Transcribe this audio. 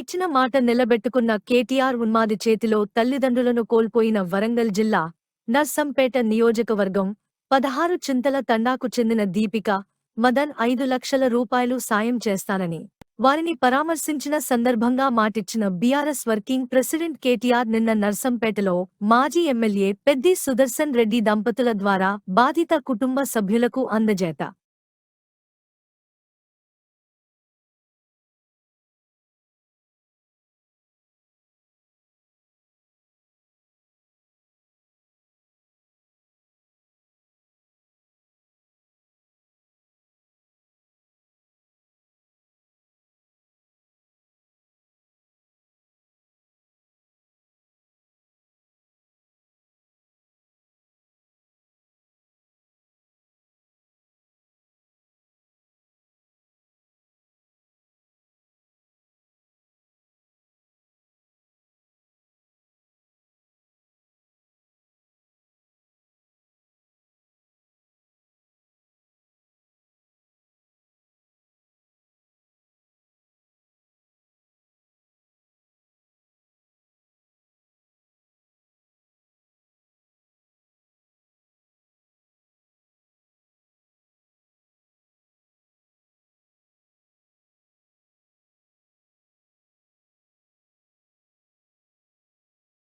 ఇచ్చిన మాట నిలబెట్టుకున్న కేటీఆర్ ఉన్మాది చేతిలో తల్లిదండ్రులను కోల్పోయిన వరంగల్ జిల్లా నర్సంపేట నియోజకవర్గం పదహారు చింతల తండాకు చెందిన దీపిక మదన్ ఐదు లక్షల రూపాయలు సాయం చేస్తానని. వారిని పరామర్శించిన సందర్భంగా మాటిచ్చిన బీఆర్ఎస్ వర్కింగ్ ప్రెసిడెంట్ కేటీఆర్ నిన్న నర్సంపేటలో మాజీ ఎమ్మెల్యే పెద్ది సుదర్శన్ రెడ్డి దంపతుల ద్వారా బాధిత కుటుంబ సభ్యులకు అందజేత.